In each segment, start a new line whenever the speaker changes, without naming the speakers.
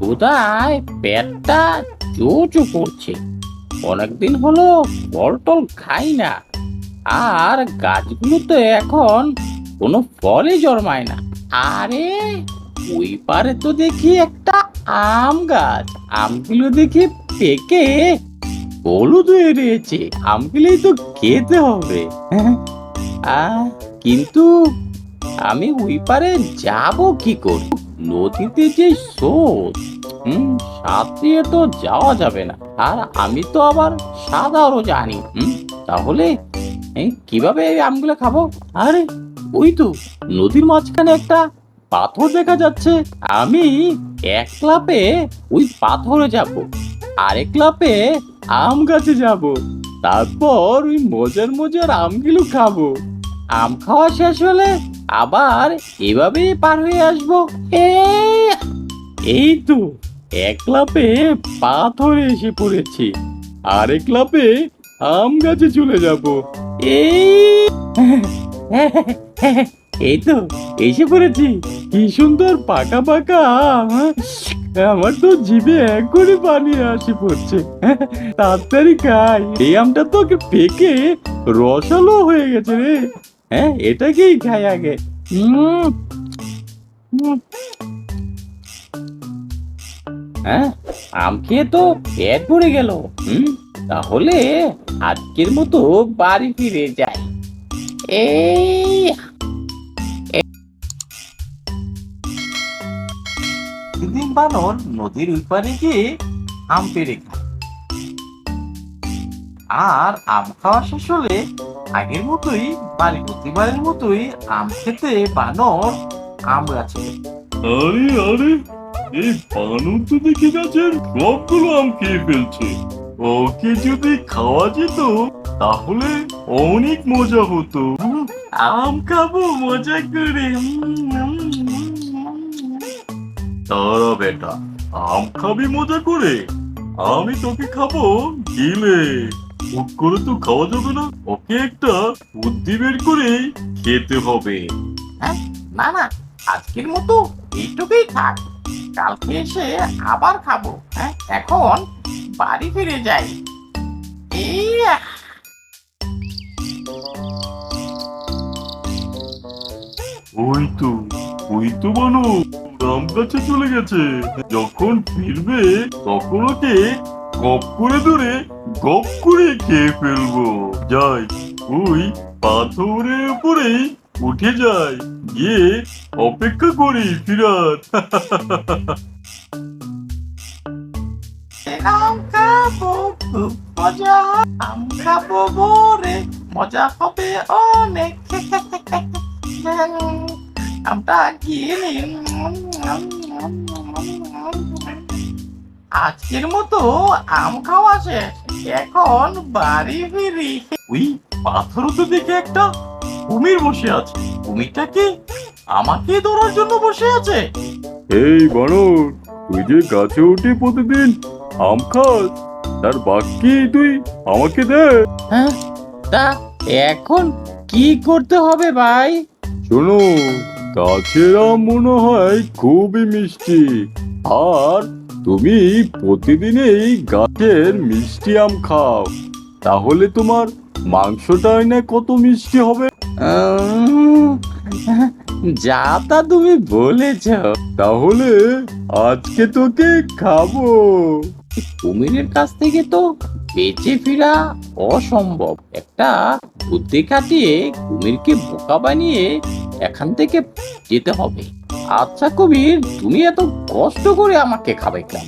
ক্ষুদায় পেটটা চুচু করছে। অনেকদিন হলো ফল টল খাই না। আর গাছগুলোতে এখন কোনো ফলই জন্মায় না। আরে, ওই পারে তো দেখি একটা আম গাছ। আমগুলো দেখি পেকে হলুদ হয়ে রয়েছে। আমগুলোই তো খেতে হবে। কিন্তু আমি ওই পারে যাব কি করে? নদীতে যে স্রোত, হুম সাঁতরিয়ে তো যাওয়া যাবে না। আর আমি তো আবার সাঁতারও জানি হুম, তাহলে কীভাবে এই আমগুলো খাব? আরে, ওই তো নদীর মাঝখানে একটা পাথর দেখা যাচ্ছে। আমি এক ক্লাপে ওই পাথরে যাব, আরেক ক্লাপে আম গাছে যাব, তারপর ওই মজার মজার আমগুলো খাব। আম খাওয়া শেষ হলে আবার এভাবেই পার হয়ে আসব। এই তো, এক ক্লাপে পাথরে এসে পড়েছি। আরেক ক্লাপে আম গাছে চলে যাব। এই এই তো, এসে পড়েছি। কি সুন্দর পাকা পাকা আম? আমার তো জিভে এক করে পানি আসি পড়ছে। তাড়াতাড়ি খাই। এই আমটা তো পেকে রসালো হয়ে গেছে রে। হ্যাঁ এটাকেই খাই আগে। হ্যাঁ আম খেয়ে তো পেট ভরে গেল। হুম তাহলে আজকের মতো বাড়ি ফিরে যাই। এই দিন বানর নদীর ওই পারে গিয়ে আম পেড়ে খায়। আর আম খাওয়া শেষ হলে আগের মতোই বাড়ি প্রতিবারের মতোই আম খেতে বানর আম গাছে
আরে আরে, এই বানর তো দেখে গাছের সবগুলো আম খেয়ে ফেলছে। ওকে যদি খাওয়া যেত, তাহলে অনেক মজা হতো।
আম খাব, মজা করে।
তারা বেটা, আম খাবি মজা করে? আমি তোকে খাব গিলে। হুট করে তো খাওয়া যাবে না। ওকে একটা বুদ্ধি বের করে খেতে হবে।
না না আজকের মতো এইটুকুই থাক কালকে এসে আবার খাব হ্যাঁ? এখন বাড়ি ফিরে যাই। এই
ওই তো ওই তো বানু আম গাছে চলে গেছে। যখন ফিরবে তখন ওকে গপ করে ধরে, গপ করে খেয়ে ফেলব। যাই, ওই পাথরের উপরেই উঠে যাই, গিয়ে অপেক্ষা করি ফিরাত
মজা হবে অনেক। আমটা গিয়ে আজকের মতো আম খাওয়া শেষ। এখন বাড়ি ফিরি। ওই পাথর তো দেখে একটা কুমির বসে আছে। কুমিরটা কি আমাকে ধরার জন্য বসে আছে?
এই বানর তুই যে গাছে উঠে প্রতিদিন আম খাস তার বাকি তুই আমাকে দে।
হ্যাঁ তা এখন কি করতে হবে ভাই?
শোনো গাছের আম মনে হয় খুবই মিষ্টি আর তুমি প্রতিদিনই গাছের মিষ্টি আম খাও। তাহলে তোমার মাংসটা না কত মিষ্টি হবে?
যা তা তুমি বলেছ।
তাহলে আজকে তোকে খাব।
কুমিরের কাছ থেকে তো বেঁচে ফেরা অসম্ভব। একটা বুদ্ধি খাটিয়ে কুমিরকে বোকা বানিয়ে এখান থেকে যেতে হবে। আচ্ছা কবির তুমি এত কষ্ট করে আমাকে খাবে কেন?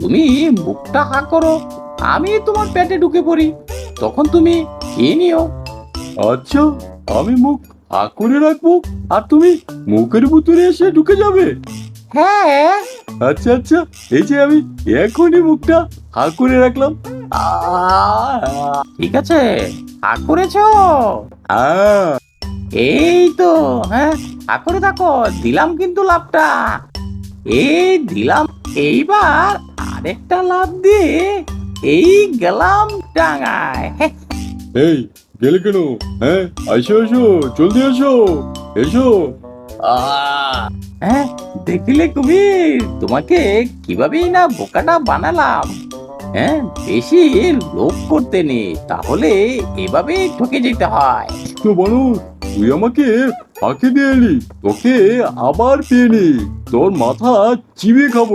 তুমি মুখটা হা করো আমি তোমার পেটে ঢুকে পড়ি তখন তুমি খেয়ে নিও।
আচ্ছা আমি মুখ আ করে রাখব আর তুমি মুখের ভিতরে এসে ঢুকে যাবে।
হ্যাঁ।
আচ্ছা আচ্ছা এই যে আমি এখনই মুখটা হা করে রাখলাম।
ঠিক আছে হা করেছ?
আহ,
এই তো হ্যাঁ হা করে থাকো দিলাম কিন্তু লাভটা। এই দিলাম এইবার আরেকটা লাভ দিয়ে এই গেলাম ডাঙায়।
এই গেলে কেন? হ্যাঁ আইসো আসো জলদি আসো এসো।
আহ, হ্যাঁ দেখিলে কুমির তোমাকে কিভাবেই না বোকাটা বানালাম। হ্যাঁ বেশি লোভ করতে নেই তাহলে এভাবেই ঠকে যেতে হয়।
তো বানর তুই আমাকে ফাঁকি দিয়ে এলি তোকে আবার পেয়ে নি। তোর মাথা চিবে খাব।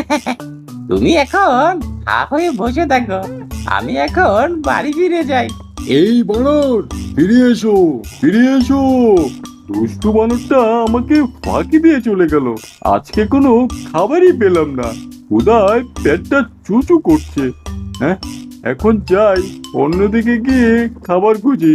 তুমি এখন হা হয়ে বসে থাকো আমি এখন বাড়ি ফিরে যাই।
এই বানর ফিরে এসো ফিরে এসো। দুষ্টু বানরটা আমাকে ফাঁকি দিয়ে চলে গেল। আজকে কোনো খাবারই পেলাম না। উদয় পেটটা চুচু করছে। হ্যাঁ এখন যাই অন্যদিকে গিয়ে খাবার খুঁজি।